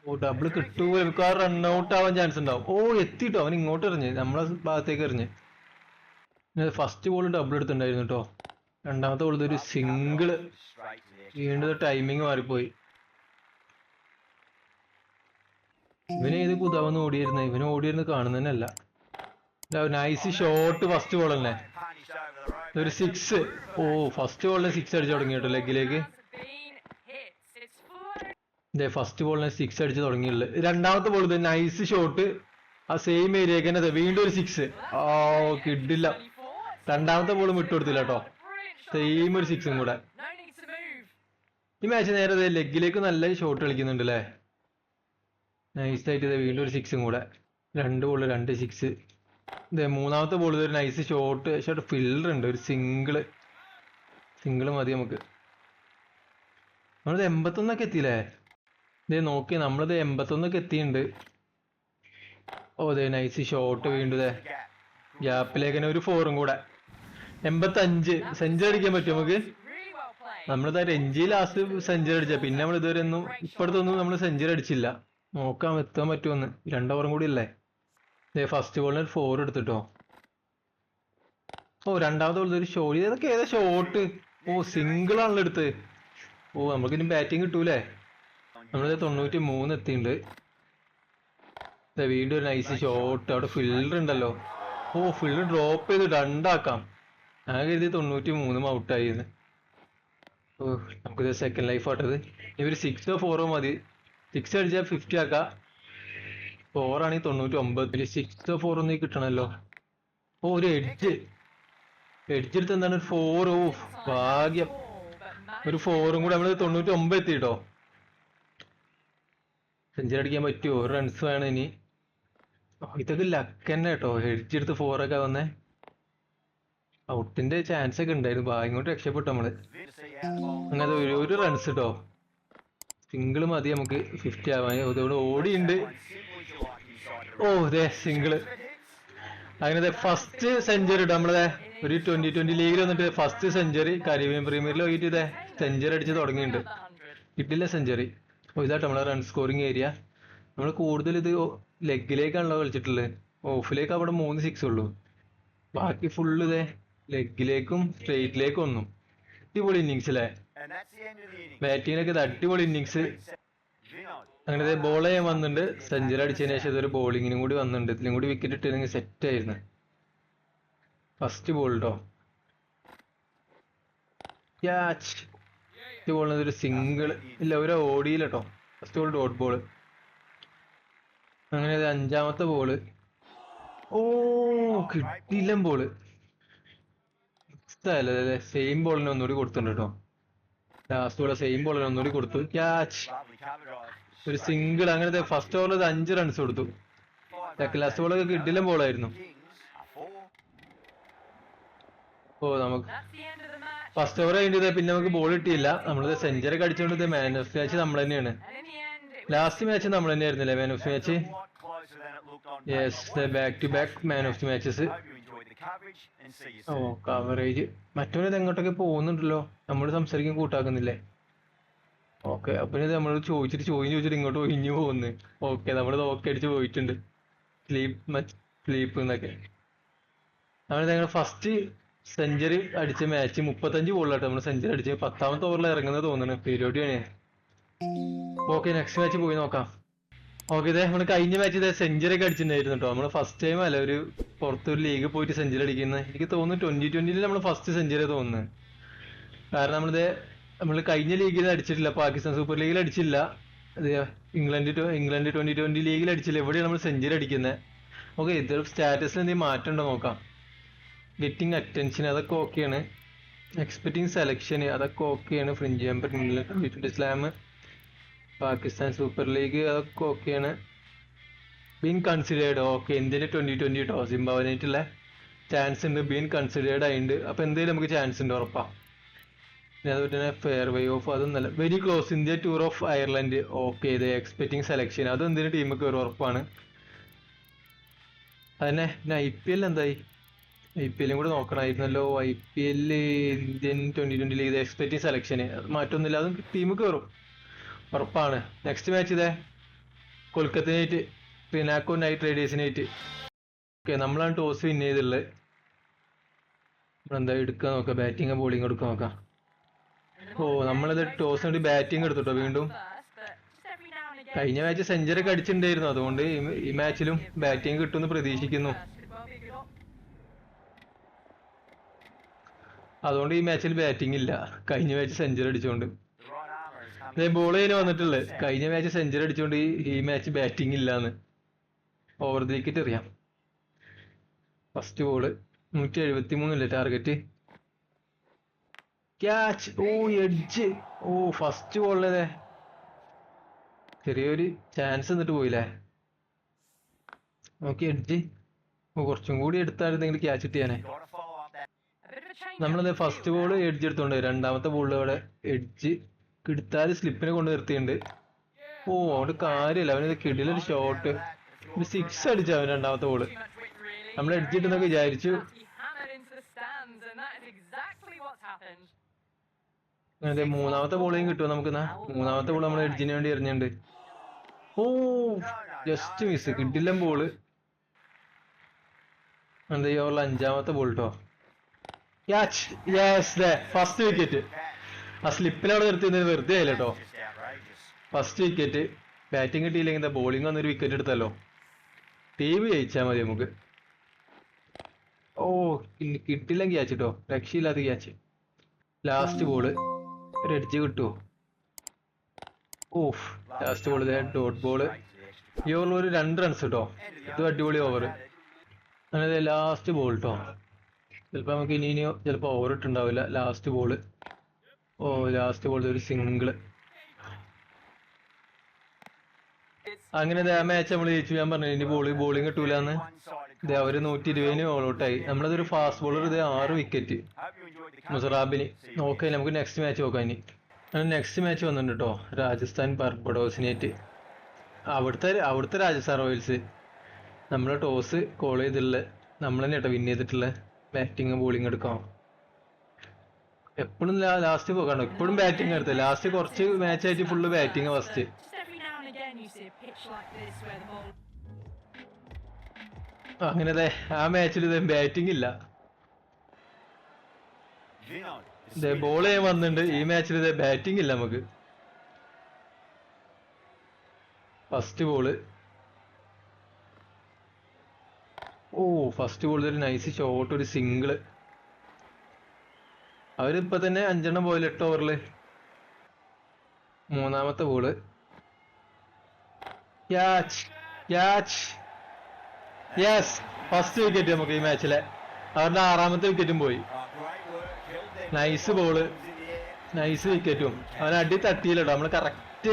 ഓ ഡബിൾ കിട്ടൂല ആ റൺ ഔട്ട് ആവാൻ ചാൻസ് ഉണ്ടാവും. ഓ എത്തിട്ടോ. അവൻ ഇങ്ങോട്ട് എറിഞ്ഞ്. നമ്മളെ ഭാഗത്തേക്ക് എറിഞ്ഞ്. ഫസ്റ്റ് ബോൾ ഡബിൾ എടുത്തിട്ടുണ്ടായിരുന്നു കേട്ടോ രണ്ടാമത്തെ ബോൾ ഒരു സിംഗിൾ വീണ്ടും ടൈമിങ് മാറിപ്പോയി. ഇവന് ഏത് കുതാവെന്ന് ഓടിയിരുന്നത് ഇവന് ഓടിയിരുന്ന് കാണുന്നതന്നെയല്ല. നൈസ് ഷോട്ട് ഫസ്റ്റ് ബോൾ തന്നെ. ഒരു സിക്സ് ഓ ഫസ്റ്റ് ബോളിന് സിക്സ് അടിച്ചു തുടങ്ങി കേട്ടോ ലെഗിലേക്ക് ഇതേ ഫസ്റ്റ് ബോളിനെ സിക്സ് അടിച്ച് തുടങ്ങിയുള്ളു രണ്ടാമത്തെ ബോൾ ഇത് നൈസ് ഷോട്ട് ആ സെയിം ഏരിയക്ക് തന്നെ വീണ്ടും ഒരു സിക്സ് ഓ കിഡില്ല 34. രണ്ടാമത്തെ ബോളും വിട്ടുകൊടുത്തില്ല കേട്ടോ. സെയിം ഒരു സിക്സും കൂടെ. ഈ മാച്ച് നേരെ ലെഗിലേക്ക് നല്ല ഷോട്ട് കളിക്കുന്നുണ്ട് അല്ലേ നൈസ് ആയിട്ട് ഇത് വീണ്ടും ഒരു സിക്സും കൂടെ. രണ്ട് ബോൾ രണ്ട് സിക്സ് ഇതേ മൂന്നാമത്തെ ബോൾ ഒരു നൈസ് ഷോട്ട് ഷോട്ട് ഫിൽഡർ ഉണ്ട്. ഒരു സിംഗിൾ സിംഗിൾ മതി നമുക്ക്. നമ്മളിത് എൺപത്തൊന്നൊക്കെ എത്തിയില്ലേ? ഇതേ നോക്കി നമ്മളിത് എൺപത്തൊന്നൊക്കെ എത്തിയിട്ടുണ്ട് ഓ ദേ നൈസ് ഷോട്ട് വീണ്ടും ദേ. Gap. ഗ്യാപ്പിലേക്ക് തന്നെ ഒരു ഫോറും കൂടെ. എൺപത്തഞ്ച് സെഞ്ചുറി അടിക്കാൻ പറ്റും നമുക്ക്? played. രഞ്ജി ലാസ്റ്റ് സെഞ്ചുറി അടിച്ച. പിന്നെ നമ്മൾ ഇതുവരെ ഒന്നും ഇപ്പോഴത്തൊന്നും നമ്മൾ സെഞ്ചുറി അടിച്ചില്ല. നോക്കാം എത്താൻ പറ്റുമെന്ന്. രണ്ട് കൂടി അല്ലേ ഇതേ ഫസ്റ്റ് ബോളിന് ഒരു ഫോർ എടുത്തിട്ടോ. ഓ രണ്ടാമത്തെ ബോളിൽ ഒരു ഷോട്ട് ഇതൊക്കെ ഏതാ ഷോട്ട് ഓ സിംഗിൾ ആണല്ലോ എടുത്ത് ഓ നമുക്കിനി ബാറ്റിംഗ് കിട്ടൂലേ? നമ്മളിത് തൊണ്ണൂറ്റി മൂന്ന് എത്തിയിട്ടുണ്ട് വീണ്ടും ഒരു നൈസ് ഷോട്ട് അവിടെ ഫിൽഡർ ഉണ്ടല്ലോ. ഓ ഫിൽഡർ ഡ്രോപ്പ് ചെയ്ത് രണ്ടാക്കാം ഞാൻ കരുതി തൊണ്ണൂറ്റി മൂന്നും ഔട്ടായിരുന്നു ഓ നമുക്കിത് സെക്കൻഡ് ലൈഫ് ആട്ടത് ഇവർ സിക്സോ ഫോറോ മതി. സിക്സ് അടിച്ചാൽ ഫിഫ്റ്റി ആക്കാം. ഫോറാണെങ്കിൽ തൊണ്ണൂറ്റി ഒമ്പത് സിക്സോ ഫോറോ ഒന്നും കിട്ടണല്ലോ. ഓ ഒരു എഡ്ജ് എഡ്ജ് എടുത്ത് എന്താണ്? ഒരു ഫോർ ഓ ഭാഗ്യം. ഒരു ഫോറും കൂടെ നമ്മൾ തൊണ്ണൂറ്റി ഒമ്പത് എത്തിട്ടോ സെഞ്ചുറി അടിക്കാൻ പറ്റുമോ ഒരു റൺസ് വേണം ഇനി. ഇതൊക്കെ ലക്ക് തന്നെ കേട്ടോ ഹെഡിച്ചെടുത്ത് ഫോറൊക്കെ വന്നേ. ഔട്ടിന്റെ ചാൻസ് ഒക്കെ ഉണ്ടായിരുന്നു. ഭാഗ്യം രക്ഷപ്പെട്ടു നമ്മൾ. അങ്ങനത്തെ ഒരു ഒരു റൺസ് കേട്ടോ സിംഗിൾ മതി നമുക്ക്. ഫിഫ്റ്റി ആവാൻ. ഇതോടെ ഓടിയുണ്ട്. ഓ അതെ സിംഗിൾ അങ്ങനത്തെ ഫസ്റ്റ് സെഞ്ചുറി നമ്മളെ. ഒരു ട്വന്റി ട്വന്റി ലീഗിൽ വന്നിട്ട് ഫസ്റ്റ് സെഞ്ചുറി കരീബിയൻ പ്രീമിയറിൽ പോയിട്ട് ഇതേ സെഞ്ചുറി അടിച്ച് തുടങ്ങിയിട്ടുണ്ട് 100. കിട്ടില്ല സെഞ്ചുറി ഓ ഇതാട്ടോ നമ്മളെ റൺ സ്കോറിംഗ് ഏരിയ നമ്മൾ കൂടുതൽ ഇത് ലെഗിലേക്കാണല്ലോ കളിച്ചിട്ടുള്ളത്. ഓഫിലേക്ക് അവിടെ മൂന്ന് സിക്സ് ഉള്ളൂ. ബാക്കി ഫുള്ള് ഇതേ ലെഗിലേക്കും സ്ട്രെയിറ്റിലേക്കും ഒന്നും അടിപൊളി ഇന്നിങ്സ് അല്ലേ. ബാറ്റിങ്ങിലൊക്കെ അടിപൊളി ഇന്നിങ്സ്. അങ്ങനെ ബോൾ ചെയ്യാൻ വന്നിട്ടുണ്ട് സെഞ്ചുറി അടിച്ചതിന് ശേഷം ഇതൊരു ബോളിങ്ങിനും കൂടി വന്നിട്ടുണ്ട് ഇതിലും കൂടി വിക്കറ്റ് ഇട്ടിരുന്നെങ്കിൽ സെറ്റ് ആയിരുന്നു. ഫസ്റ്റ് ബോൾ കേട്ടോ ക്യാച്ച് ഫസ്റ്റ് ബോളിന് ഒരു സിംഗിൾ ഇല്ല ഒരു ഓടിയില്ല കേട്ടോ ഫസ്റ്റ് ബോൾ ഡോട്ട് ബോൾ അങ്ങനെ അഞ്ചാമത്തെ ബോൾ ഓ കിട്ടിയില്ല ബോൾ അല്ലേ സെയിം ബോളിന് ഒന്നുകൂടി കൊടുത്തിട്ടുണ്ട് കേട്ടോ ലാസ്റ്റ് ബോൾ സെയിം ബോളിന് ഒന്നുകൂടി കൊടുത്തു. ക്യാച്ച് ഒരു സിംഗിൾ അങ്ങനത്തെ ഫസ്റ്റ് ഓവറിൽ അഞ്ച് റൺസ് കൊടുത്തു. സെക്കൻഡ് ലാസ്റ്റ് ബോളൊക്കെ കിട്ടില്ല ബോളായിരുന്നു ഓ നമുക്ക് ഫസ്റ്റ് ഓവർ കഴിഞ്ഞത് പിന്നെ നമുക്ക് ബോൾ കിട്ടിയില്ല. നമ്മൾ സെഞ്ചുറി അടിച്ചുകൊണ്ട് മാൻ ഓഫ് മാച്ച് നമ്മൾ തന്നെയാണ്. ലാസ്റ്റ് മാച്ച് നമ്മൾ തന്നെയായിരുന്നില്ലേ man of match yes. Back to back man of the matches oh. Coverage മറ്റവനത് എങ്ങോട്ടൊക്കെ പോകുന്നുണ്ടല്ലോ? നമ്മൾ സംസാരിക്കാൻ കൂട്ടാക്കുന്നില്ലേ? ഓക്കെ അപ്പൊ ഇത് നമ്മൾ ചോദിച്ചിട്ട് ചോദ്യം ചോദിച്ചിട്ട് ഇങ്ങോട്ട് ഒഴിഞ്ഞു പോകുന്നു. ഓക്കെ നമ്മൾ ഓക്കെ അടിച്ച് പോയിട്ടുണ്ട്. സ്ലീപ്പ് സ്ലീപ്പ് എന്നൊക്കെ. നമ്മൾ ഞങ്ങൾ ഫസ്റ്റ് സെഞ്ചുറി അടിച്ച മാച്ച് മുപ്പത്തഞ്ച് ബോളിലാട്ടോ നമ്മൾ സെഞ്ചുറി അടിച്ച് പത്താമത്തെ ഓവറിൽ ഇറങ്ങുന്നത് തോന്നുന്നു. പീരിയോഡിയാണ് ഓക്കെ നെക്സ്റ്റ് മാച്ച് പോയി നോക്കാം. ഓക്കെ ഇതേ നമ്മൾ കഴിഞ്ഞ മാച്ച് ഇതേ സെഞ്ചുറി ഒക്കെ അടിച്ചിട്ടുണ്ടായിരുന്നു കേട്ടോ നമ്മൾ ഫസ്റ്റ് ടൈം അല്ല ഒരു പുറത്തൊരു ലീഗ് പോയിട്ട് സെഞ്ചുറി അടിക്കുന്നത് എനിക്ക് തോന്നുന്നു ട്വന്റി ട്വന്റിയിൽ നമ്മൾ ഫസ്റ്റ് സെഞ്ചുറി തോന്നുന്നത് കാരണം നമ്മളിത് നമ്മൾ കഴിഞ്ഞ ലീഗിൽ അടിച്ചിട്ടില്ല. പാകിസ്ഥാൻ സൂപ്പർ ലീഗിൽ അടിച്ചില്ല. ഇംഗ്ലണ്ട് ഇംഗ്ലണ്ട് ട്വന്റി ട്വന്റി ലീഗിൽ അടിച്ചില്ല. എവിടെയാണ് നമ്മൾ സെഞ്ചുറി അടിക്കുന്നത് ഓക്കെ ഇത് സ്റ്റാറ്റസിൽ എന്തെങ്കിലും മാറ്റം ഉണ്ടോ നോക്കാം. ഗെറ്റിംഗ് അറ്റൻഷൻ അതൊക്കെ ഓക്കെയാണ്. എക്സ്പെക്ടിങ് സെലക്ഷൻ അതൊക്കെ ഓക്കെയാണ്. Fringe twenty twenty slam Pakistan super league അതൊക്കെ ഓക്കെയാണ്. Been considered okay. ഇന്ത്യയിൽ ട്വന്റി ട്വന്റി കേട്ടോ സിംബാബനായിട്ടുള്ള ചാൻസ് ഉണ്ട്. ബീൻ കൺസിഡേർഡ് ആയിട്ടുണ്ട് അപ്പോൾ എന്തെങ്കിലും നമുക്ക് ചാൻസ് ഉണ്ട് ഉറപ്പാ. പിന്നെ അതുപോലെ തന്നെ ഫെയർ വേ ഓഫ് അതൊന്നല്ല very close India tour of Ireland okay. ഇത് എക്സ്പെക്ടിങ് സെലക്ഷൻ അത് എന്തിനും ടീമൊക്കെ ഒരു ഉറപ്പാണ്. അതന്നെ. പിന്നെ ഐ പി എൽ എന്തായി? ഐ പി എല്ലും കൂടെ നോക്കണമായിരുന്നല്ലോ. I P L Indian twenty twenty league expecting സെലക്ഷന് മാറ്റമൊന്നുമില്ല. അതും ടീം കയറും. ഉറപ്പാണ്. നെക്സ്റ്റ് മാച്ച് ഇതേ. കൊൽക്കത്തനായിട്ട് പിനാക്കോ നൈറ്റ് റൈഡേഴ്സിനായിട്ട് ഓക്കെ നമ്മളാണ് ടോസ് വിൻ ചെയ്തിട്ടുള്ളത് നമ്മളെന്താ എടുക്കാൻ നോക്കാം? ബാറ്റിംഗ് ബോളിംഗ് എടുക്കാൻ നോക്കാം. ഓ നമ്മളിത് ടോസ് വേണ്ടി ബാറ്റിംഗ് എടുത്തിട്ടോ വീണ്ടും. കഴിഞ്ഞ മാച്ച് സെഞ്ചുറി ഒക്കെ അടിച്ചിട്ടുണ്ടായിരുന്നു. അതുകൊണ്ട് ഈ മാച്ചിലും ബാറ്റിംഗ് കിട്ടുമെന്ന് പ്രതീക്ഷിക്കുന്നു. അതുകൊണ്ട് ഈ മാച്ചിൽ ബാറ്റിംഗ് ഇല്ല. കഴിഞ്ഞ മാച്ച് സെഞ്ചുറി അടിച്ചുകൊണ്ട് ബോൾ ചെയ്യാൻ വന്നിട്ടുള്ളത് കഴിഞ്ഞ മാച്ച് സെഞ്ചുറി അടിച്ചുകൊണ്ട് ഈ മാച്ച് ബാറ്റിംഗ് ഇല്ലാന്ന്. ഓവർ ദി വിക്കറ്റ് അറിയാം. ഫസ്റ്റ് ബോൾ നൂറ്റി എഴുപത്തി മൂന്നില്ലേ ടാർഗറ്റ് ക്യാച്ച് ഓ എഡ്ജ് ഓ ഫസ്റ്റ് ബോളിലേ ചെറിയൊരു ചാൻസ് എന്നിട്ട് പോയില്ലേ? നോക്കി എഡ്ജ് ഓ കുറച്ചും കൂടി എടുത്തായിരുന്നെങ്കിൽ ക്യാച്ച് കിട്ടിയാനെ. നമ്മളത് ഫസ്റ്റ് ബോൾ. എഡ്ജ് എടുത്തോണ്ട് രണ്ടാമത്തെ ബോളിൽ അവിടെ എഡ്ജ് എടുത്താൽ സ്ലിപ്പിനെ കൊണ്ട് നിർത്തിയിട്ടുണ്ട് ഓ അവിടെ കാര്യമില്ല അവനത് കിടിലൊരു ഷോട്ട് ഒരു സിക്സ് അടിച്ചു അവൻ രണ്ടാമത്തെ ബോൾ. നമ്മൾ എഡ്ജ് ഇട്ടെന്നൊക്കെ വിചാരിച്ചു. അതെ മൂന്നാമത്തെ ബോളേയും കിട്ടുമോ നമുക്ക്? മൂന്നാമത്തെ ബോൾ നമ്മൾ എഡ്ജിന് വേണ്ടി എറിഞ്ഞിട്ടുണ്ട് ഓ ജസ്റ്റ് മിസ് കിട്ടില്ല ബോൾ എന്താ ഈ ഓവറിൽ അഞ്ചാമത്തെ ബോൾ കേട്ടോ ക്യാച്ച് യെസ് ഫസ്റ്റ് വിക്കറ്റ് ആ സ്ലിപ്പിലവിടെ നിർത്തിയത് വെറുതെ ആയില്ല കേട്ടോ ഫസ്റ്റ് വിക്കറ്റ് ബാറ്റിംഗ് കിട്ടിയില്ലെങ്കിൽ ബോളിംഗ് വന്നൊരു വിക്കറ്റ് എടുത്തല്ലോ ടീം ജയിച്ചാൽ മതി നമുക്ക്. ഓ കിട്ടില്ലെങ്കിൽ കിട്ടില്ല ക്യാച്ച് കേട്ടോ രക്ഷയില്ലാത്ത ക്യാച്ച് ലാസ്റ്റ് ബോൾ ഒരു എഡ്ജ് കിട്ടുമോ off last ball dot ball ഈ ഓവറിൽ ഒരു രണ്ട് റൺസ് കേട്ടോ ഇത് അടിപൊളി ഓവർ അങ്ങനെ ലാസ്റ്റ് ബോൾ കേട്ടോ ചിലപ്പോൾ നമുക്ക് ഇനി ഇനിയോ ചിലപ്പോൾ ഓവർ ഇട്ടുണ്ടാവില്ല. ലാസ്റ്റ് ബോൾ ഓ ലാസ്റ്റ് ബോൾ ഒരു സിംഗിൾ അങ്ങനെ ആ മാച്ച് നമ്മൾ ജയിച്ചു. ഞാൻ പറഞ്ഞു ഇനി ബോളി ബോളിംഗ് കിട്ടൂലെന്ന്. ഇത് അവർ നൂറ്റി ഇരുപതിന് ഓൾ ഔട്ടായി നമ്മളതൊരു ഫാസ്റ്റ് ബോളർ ഇത് ആറ് വിക്കറ്റ്. മുസറാബിന്. ഓക്കെ നമുക്ക് നെക്സ്റ്റ് മാച്ച് നോക്കാം ഇനി. അങ്ങനെ നെക്സ്റ്റ് മാച്ച് വന്നിട്ടുണ്ട് കേട്ടോ രാജസ്ഥാൻ പർബഡോസിനേറ്റ് അവിടുത്തെ അവിടുത്തെ രാജസ്ഥാൻ റോയൽസ് നമ്മളെ ടോസ് കോൾ ചെയ്തിട്ടുള്ള നമ്മൾ തന്നെ കേട്ടോ വിൻ ചെയ്തിട്ടുള്ള. ബാറ്റിങ് ബോളിംഗ് എടുക്കാം എപ്പോഴും ലാസ്റ്റ് പോകാണോ. എപ്പോഴും ബാറ്റിംഗ് എടുത്ത്. ലാസ്റ്റ് കുറച്ച് മാച്ച് ആയിട്ട് ഫുള്ള് ബാറ്റിംഗ് ഫസ്റ്റ് അങ്ങനെ ആ മാച്ചിൽ ബാറ്റിംഗ് ഇല്ല. ബോൾ ചെയ്യാൻ വന്നിട്ടുണ്ട് ഈ. മാച്ചിൽ ബാറ്റിംഗ് ഇല്ല നമുക്ക്. ഫസ്റ്റ് ബോൾ ഓ ഫസ്റ്റ് ബോൾ ഒരു നൈസ് ഷോട്ട് ഒരു സിംഗിൾ അവരിപ്പോ തന്നെ അഞ്ചെണ്ണം പോയില്ല എട്ട് ഓവറിൽ മൂന്നാമത്തെ ball catch catch yes first wicket നമുക്ക് ഈ മാച്ചിലെ അവരുടെ ആറാമത്തെ വിക്കറ്റും പോയി. Nice air. നൈസ് വിക്കറ്റും അവൻ അടി തട്ടിയില്ലട്ടോ നമ്മൾ കറക്റ്റ്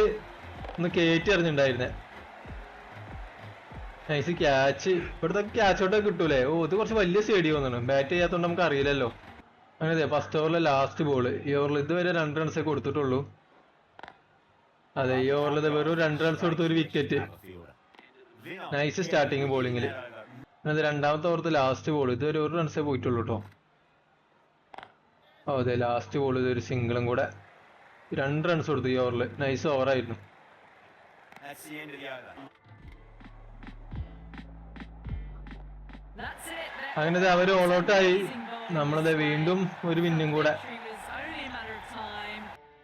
ഒന്ന് കയറ്റി എറിഞ്ഞിണ്ടായിരുന്നെ. നൈസ് ക്യാച്ച് ഇവിടുത്തെ ക്യാച്ചോട്ടൊക്കെ കിട്ടൂലേ? ഓ ഇത് കുറച്ച് വലിയ സ്റ്റേഡിയം തോന്നുന്നു ബാറ്റ് ചെയ്യാത്തോണ്ട് നമുക്ക് അറിയില്ലല്ലോ. അങ്ങനെ ഫസ്റ്റ് ഓവറിലെ ലാസ്റ്റ് ബോൾ ഈ ഓവറിൽ ഇതുവരെ രണ്ട് റൺസേ കൊടുത്തിട്ടുള്ളൂ. അതെ ഈ ഓവറിൽ വെറും രണ്ട് റൺസ് കൊടുത്ത ഒരു വിക്കറ്റ് നൈസ് സ്റ്റാർട്ടിങ് ബോളിങ്ങിൽ. അത് രണ്ടാമത്തെ ഓവറത്തെ ലാസ്റ്റ് ബോൾ ഇതുവരെ ഒരു റൺസേ പോയിട്ടുള്ളൂ കേട്ടോ ഓ അതെ ലാസ്റ്റ് ബോൾ ഇതൊരു സിംഗിളും കൂടെ രണ്ട് റൺസ് കൊടുത്തു ഈ ഓവറിൽ നൈസ് ഓവറായിരുന്നു അങ്ങനെ ദേ അവർ ഓൾ ഔട്ട് ആയി. Amazing bowling. നമ്മളത് വീണ്ടും ഒരു വിന്നും കൂടെ.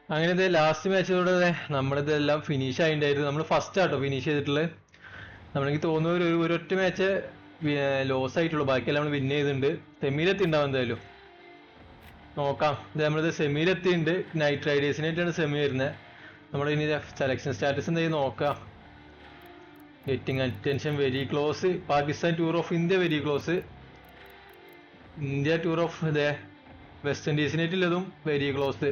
അങ്ങനെ ഇത് ലാസ്റ്റ് മാച്ചിലൂടെ നമ്മളിത് എല്ലാം ഫിനിഷ് ആയിട്ടുണ്ടായിരുന്നു നമ്മൾ ഫസ്റ്റ് ആട്ടോ ഫിനിഷ് ചെയ്തിട്ടുള്ളത് നമ്മളെനിക്ക് തോന്നുന്ന ഒരു ഒരൊറ്റ മാച്ച് ലോസ് ആയിട്ടുള്ളൂ. ബാക്കിയെല്ലാം നമ്മൾ വിൻ ചെയ്തിട്ടുണ്ട്. സെമിയിലെത്തി ഉണ്ടാവും എന്തായാലും. നോക്കാം. ഇത് നമ്മളിത് സെമിയിലെത്തിയിട്ടുണ്ട് നൈറ്റ് റൈഡേഴ്സിനായിട്ടാണ് സെമി വരുന്നത് നമ്മൾ ഇനി സെലക്ഷൻ സ്റ്റാറ്റസ് എന്തായാലും നോക്കാം. Getting attention very close Pakistan tour of India very close India tour of ഇതേ വെസ്റ്റ് ഇൻഡീസിനായിട്ടുള്ളതും വെരി ക്ലോസ്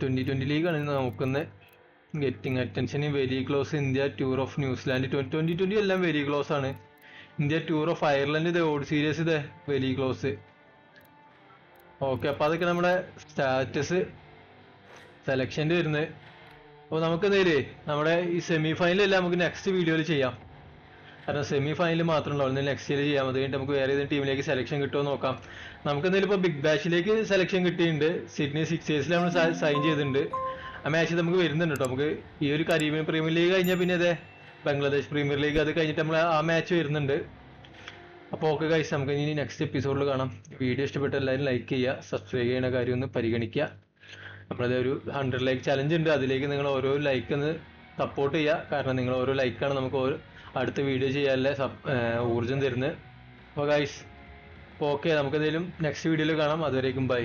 ട്വന്റി ട്വന്റി ലീഗാണ് ഇന്ന് നോക്കുന്നത് getting attention very close India tour of New Zealand twenty twenty twenty എല്ലാം very close ആണ്. India tour of Ireland ഇത് ഓഡ് series ഇത് വെരി ക്ലോസ് ഓക്കെ അപ്പൊ അതൊക്കെ നമ്മുടെ സ്റ്റാറ്റസ് സെലക്ഷന്റെ വരുന്നത്. അപ്പോൾ നമുക്ക് നേരെ നമ്മുടെ ഈ സെമി ഫൈനലെല്ലാം നമുക്ക് നെക്സ്റ്റ് വീഡിയോയിൽ ചെയ്യാം. കാരണം സെമി ഫൈനൽ മാത്രമേ ഉണ്ടാവുള്ളൂ നെക്സ്റ്റ് ഇയർ ചെയ്യാം. അത് കഴിഞ്ഞിട്ട് നമുക്ക് വേറെ ഏതെങ്കിലും ടീമിലേക്ക് സെലക്ഷൻ കിട്ടുമോ നോക്കാം. നമുക്ക് എന്തായാലും ഇപ്പോൾ ബിഗ് ബാഷിലേക്ക് സെലക്ഷൻ കിട്ടിയിട്ടുണ്ട് സിഡ്നി സിക്സേഴ്സിൽ നമ്മൾ സൈൻ ചെയ്തിട്ടുണ്ട്. ആ മാച്ച് നമുക്ക് വരുന്നുണ്ട് കേട്ടോ നമുക്ക് ഈ ഒരു കരീബിയൻ പ്രീമിയർ ലീഗ് കഴിഞ്ഞാൽ പിന്നെ അതെ. ബംഗ്ലാദേശ് പ്രീമിയർ ലീഗ് അത് കഴിഞ്ഞിട്ട് നമ്മൾ ആ മാച്ച് വരുന്നുണ്ട്. അപ്പോൾ ഓക്കെ കഴിച്ച് നമുക്ക് ഇനി നെക്സ്റ്റ് എപ്പിസോഡിൽ കാണാം. വീഡിയോ ഇഷ്ടപ്പെട്ട എല്ലാവരും ലൈക്ക് ചെയ്യുക സബ്സ്ക്രൈബ് ചെയ്യുന്ന കാര്യം ഒന്ന് പരിഗണിക്കുക. നമ്മളത് ഒരു ഹൺഡ്രഡ് ലൈക്ക് ചലഞ്ച് ഉണ്ട്. അതിലേക്ക് നിങ്ങൾ ഓരോ ലൈക്ക് ഒന്ന് സപ്പോർട്ട് ചെയ്യുക. കാരണം നിങ്ങൾ ഓരോ ലൈക്കാണ് നമുക്ക് ഓരോ അടുത്ത വീഡിയോ ചെയ്യാനുള്ള ഊർജം തരുന്നത്. അപ്പോൾ ഗൈസ് അപ്പോൾ ഓക്കെ നമുക്ക് എന്തെങ്കിലും നെക്സ്റ്റ് വീഡിയോയിൽ കാണാം. അതുവരേക്കും ബൈ